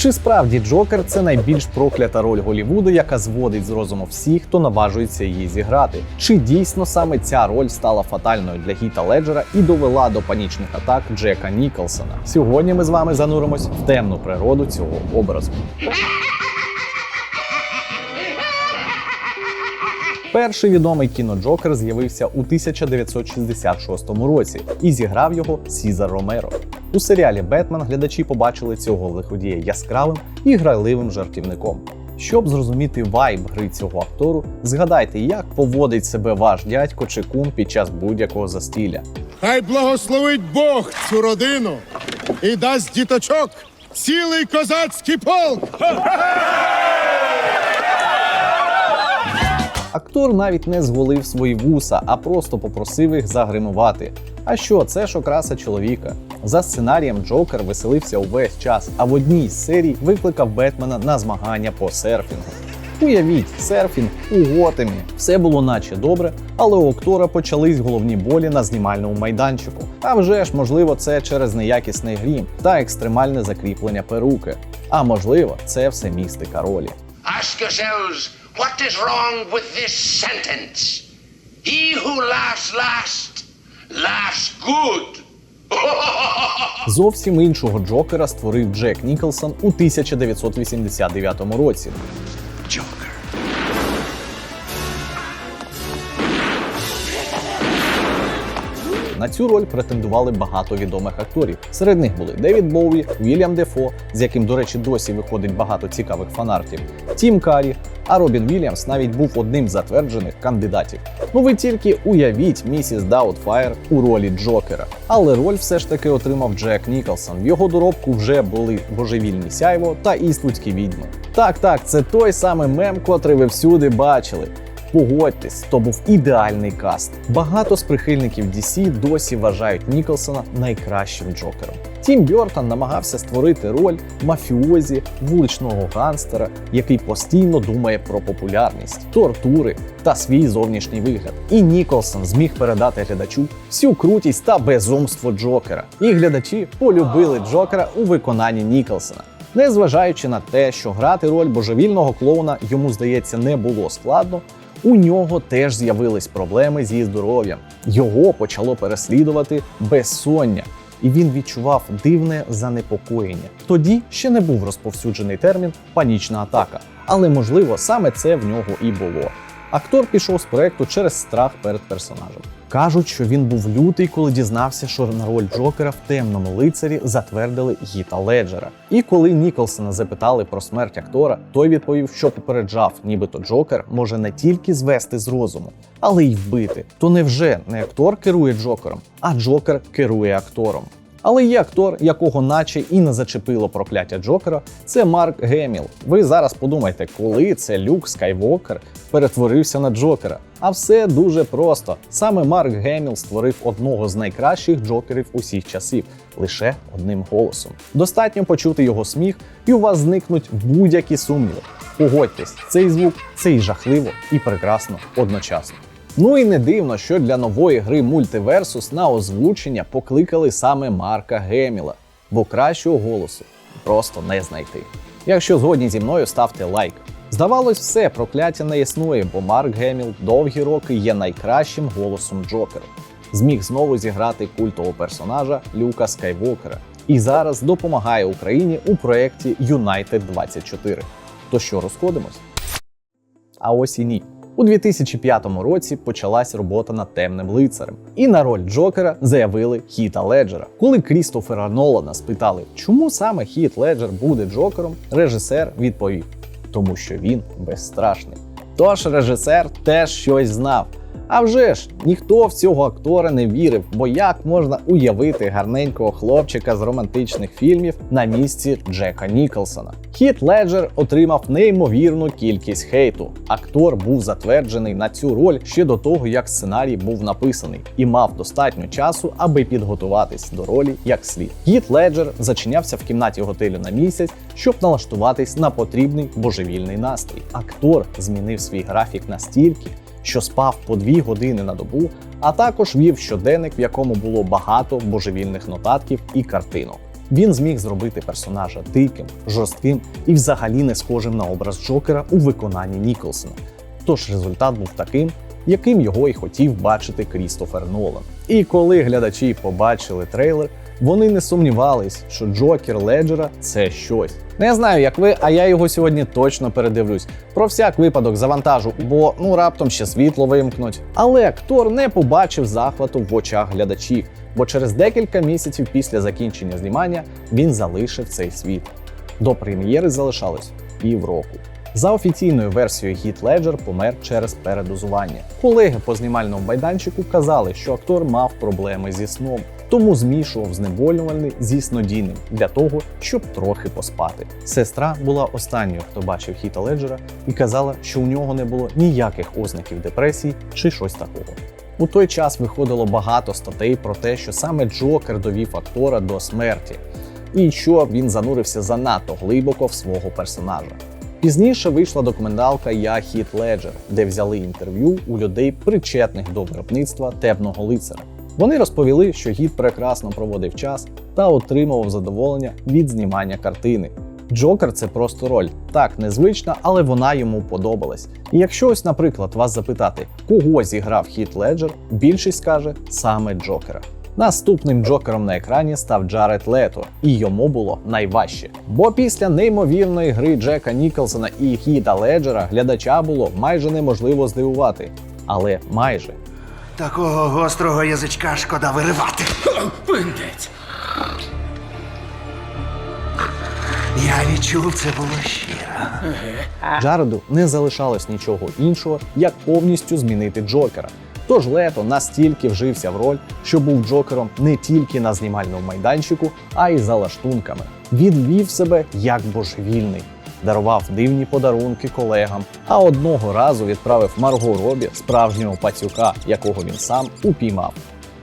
Чи справді Джокер це найбільш проклята роль Голівуду, яка зводить з розуму всіх, хто наважується її зіграти? Чи дійсно саме ця роль стала фатальною для Гіта Леджера і довела до панічних атак Джека Ніколсона? Сьогодні ми з вами зануримось в темну природу цього образу. Перший відомий кіно Джокер з'явився у 1966 році і зіграв його Сізар Ромеро. У серіалі Бетмен глядачі побачили цього лиходія яскравим і грайливим жартівником. Щоб зрозуміти вайб гри цього актору, згадайте, як поводить себе ваш дядько чи кум під час будь-якого застілля. Хай благословить Бог цю родину і дасть діточок цілий козацький полк. Актор навіть не зголив свої вуса, а просто попросив їх загримувати. А що, це ж окраса чоловіка. За сценарієм Джокер веселився увесь час, а в одній з серій викликав Бетмена на змагання по серфінгу. Уявіть, серфінг у Готемі. Все було наче добре, але у актора почались головні болі на знімальному майданчику. А вже ж, можливо, це через неякісний грім та екстремальне закріплення перуки. А можливо, це все містика ролі. Ask what is wrong with this sentence? He who laughs last, laughs good. Зовсім іншого Джокера створив Джек Ніколсон у 1989 році. Joker. На цю роль претендували багато відомих акторів. Серед них були Девід Боуї, Вільям Дефо, з яким, до речі, досі виходить багато цікавих фанартів, Тім Карі, а Робін Вільямс навіть був одним з затверджених кандидатів. Ну ви тільки уявіть місіс Даутфайр у ролі Джокера. Але роль все ж таки отримав Джек Ніколсон. В його доробку вже були божевільні сяйво та іствудські відьми. Так, так, це той самий мем, котрий ви всюди бачили. Погодьтесь, то був ідеальний каст. Багато з прихильників DC досі вважають Ніколсона найкращим Джокером. Тім Бьортон намагався створити роль мафіозі, вуличного ганстера, який постійно думає про популярність, тортури та свій зовнішній вигляд. І Ніколсон зміг передати глядачу всю крутість та безумство Джокера. І глядачі полюбили Джокера у виконанні Ніколсона. Незважаючи на те, що грати роль божевільного клоуна йому здається не було складно. У нього теж з'явились проблеми зі здоров'ям. Його почало переслідувати безсоння, і він відчував дивне занепокоєння. Тоді ще не був розповсюджений термін панічна атака, але можливо саме це в нього і було. Актор пішов з проекту через страх перед персонажем. Кажуть, що він був лютий, коли дізнався, що на роль Джокера в темному лицарі затвердили Гіта Леджера. І коли Ніколсона запитали про смерть актора, той відповів, що попереджав, нібито Джокер може не тільки звести з розуму, але й вбити. То невже не актор керує Джокером, а Джокер керує актором? Але є актор, якого наче і не зачепило прокляття Джокера, це Марк Геміл. Ви зараз подумайте, коли це Люк Скайвокер перетворився на Джокера. А все дуже просто. Саме Марк Геміл створив одного з найкращих джокерів усіх часів лише одним голосом. Достатньо почути його сміх, і у вас зникнуть будь-які сумніви. Погодьтесь, цей звук це і жахливо, і прекрасно одночасно. Ну і не дивно, що для нової гри Multiversus на озвучення покликали саме Марка Геміла, бо кращого голосу просто не знайти. Якщо згодні зі мною, ставте лайк. Здавалось, все прокляття не існує, бо Марк Геміл довгі роки є найкращим голосом Джокера. Зміг знову зіграти культового персонажа Люка Скайвокера і зараз допомагає Україні у проєкті United 24. То що, розходимось? А ось і ні. У 2005 році почалась робота над темним лицарем, і на роль Джокера заявили Хіта Леджера. Коли Крістофера Нолана спитали, чому саме Хіт Леджер буде Джокером, режисер відповів: тому що він безстрашний. Тож режисер теж щось знав. А вже ж ніхто в цього актора не вірив, бо як можна уявити гарненького хлопчика з романтичних фільмів на місці Джека Ніколсона? Хіт Леджер отримав неймовірну кількість хейту. Актор був затверджений на цю роль ще до того, як сценарій був написаний, і мав достатньо часу, аби підготуватись до ролі як слід. Хіт Леджер зачинявся в кімнаті готелю на місяць, щоб налаштуватись на потрібний божевільний настрій. Актор змінив свій графік настільки що спав по дві години на добу, а також вів щоденник, в якому було багато божевільних нотатків і картинок. Він зміг зробити персонажа диким, жорстким і взагалі не схожим на образ Джокера у виконанні Ніколсона. Тож результат був таким, яким його і хотів бачити Крістофер Нолан. І коли глядачі побачили трейлер, вони не сумнівались, що Джокер Леджера це щось. Не знаю, як ви, а я його сьогодні точно передивлюсь. Про всяк випадок завантажу, бо ну раптом ще світло вимкнуть. Але актор не побачив захвату в очах глядачів, бо через декілька місяців після закінчення знімання він залишив цей світ. До прем'єри залишалось півроку. За офіційною версією Гіт Леджер помер через передозування. Колеги по знімальному майданчику казали, що актор мав проблеми зі сном, тому змішував знеболювальний зі снодійним для того, щоб трохи поспати. Сестра була останньою, хто бачив Хіта Леджера, і казала, що у нього не було ніяких ознаків депресії чи щось такого. У той час виходило багато статей про те, що саме Джокер довів актора до смерті, і що він занурився занадто глибоко в свого персонажа. Пізніше вийшла документалка Я Хіт Леджер, де взяли інтерв'ю у людей, причетних до виробництва темного лицаря. Вони розповіли, що гід прекрасно проводив час та отримував задоволення від знімання картини. Джокер це просто роль, так незвична, але вона йому подобалась. І якщо ось, наприклад, вас запитати, кого зіграв Хіт Леджер, більшість скаже саме Джокера. Наступним Джокером на екрані став Джаред Лето, і йому було найважче. Бо після неймовірної гри Джека Ніколсона і Хіта Леджера глядача було майже неможливо здивувати. Але майже. Такого гострого язичка шкода виривати. Пиндець. Я відчув, це було щиро. Джареду не залишалось нічого іншого, як повністю змінити Джокера. Тож Лето настільки вжився в роль, що був Джокером не тільки на знімальному майданчику, а й за лаштунками. Він вів себе як божевільний, дарував дивні подарунки колегам, а одного разу відправив Марго Робі справжнього пацюка, якого він сам упіймав.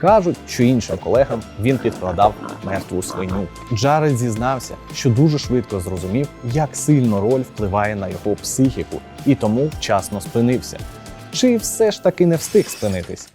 Кажуть, що іншим колегам він підкладав мертву свиню. Джаред зізнався, що дуже швидко зрозумів, як сильно роль впливає на його психіку, і тому вчасно спинився. Чи все ж таки не встиг спинитись?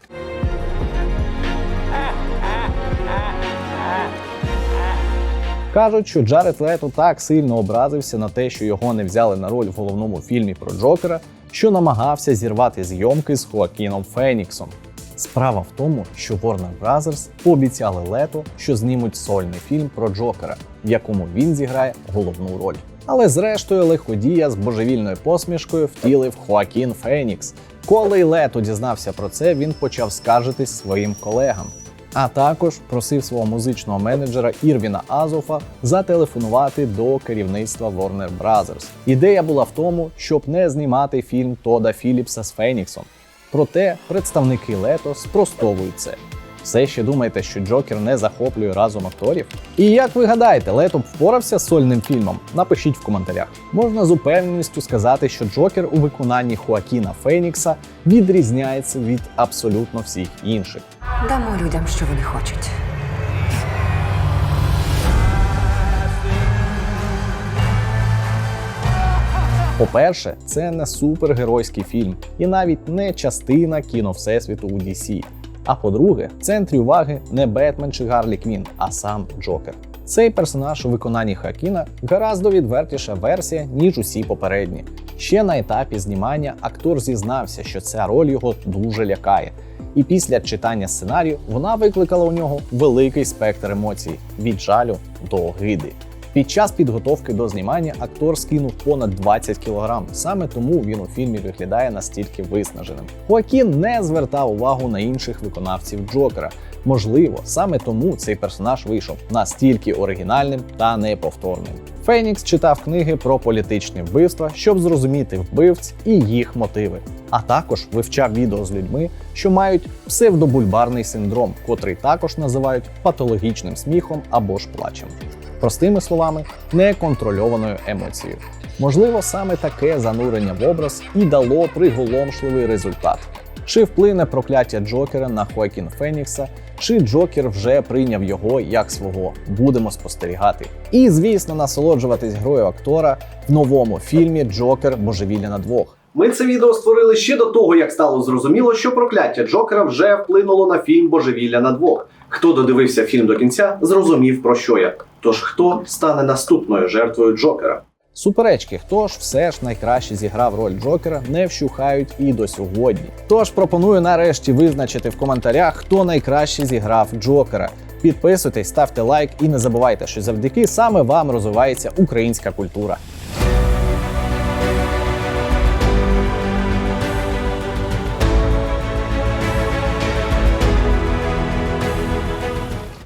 Кажуть, що Джаред Лето так сильно образився на те, що його не взяли на роль в головному фільмі про Джокера, що намагався зірвати зйомки з Хоакіном Феніксом. Справа в тому, що Warner Bros. пообіцяли Лето, що знімуть сольний фільм про Джокера, в якому він зіграє головну роль. Але зрештою лиходія з божевільною посмішкою втілив Хоакін Фенікс. Коли Лето дізнався про це, він почав скаржитись своїм колегам. А також просив свого музичного менеджера Ірвіна Азофа зателефонувати до керівництва Warner Bros. Ідея була в тому, щоб не знімати фільм Тода Філіпса з Феніксом. Проте представники Лето спростовують це. Все ще думаєте, що Джокер не захоплює разом акторів? І як ви гадаєте, Лето б впорався з сольним фільмом? Напишіть в коментарях. Можна з упевненістю сказати, що Джокер у виконанні Хоакіна Фенікса відрізняється від абсолютно всіх інших. Дамо людям, що вони хочуть. По-перше, це не супергеройський фільм і навіть не частина кіно Всесвіту у DC. А по-друге, в центрі уваги не Бетмен чи Гарлі Квін, а сам Джокер. Цей персонаж у виконанні Хакіна гораздо відвертіша версія, ніж усі попередні. Ще на етапі знімання актор зізнався, що ця роль його дуже лякає. І після читання сценарію вона викликала у нього великий спектр емоцій від жалю до огиди. Під час підготовки до знімання актор скинув понад 20 кілограм. Саме тому він у фільмі виглядає настільки виснаженим. Хоакін не звертав увагу на інших виконавців Джокера. Можливо, саме тому цей персонаж вийшов настільки оригінальним та неповторним. Фенікс читав книги про політичні вбивства, щоб зрозуміти вбивць і їх мотиви. А також вивчав відео з людьми, що мають псевдобульбарний синдром, котрий також називають патологічним сміхом або ж плачем. Простими словами, неконтрольованою емоцією. Можливо, саме таке занурення в образ і дало приголомшливий результат. Чи вплине прокляття Джокера на Хоакін Фенікса, чи Джокер вже прийняв його як свого. Будемо спостерігати. І, звісно, насолоджуватись грою актора в новому фільмі Джокер Божевілля на двох. Ми це відео створили ще до того, як стало зрозуміло, що прокляття Джокера вже вплинуло на фільм Божевілля на двох. Хто додивився фільм до кінця, зрозумів про що я. Тож хто стане наступною жертвою Джокера? Суперечки, хто ж все ж найкраще зіграв роль Джокера, не вщухають і до сьогодні. Тож пропоную нарешті визначити в коментарях, хто найкраще зіграв Джокера. Підписуйтесь, ставте лайк і не забувайте, що завдяки саме вам розвивається українська культура.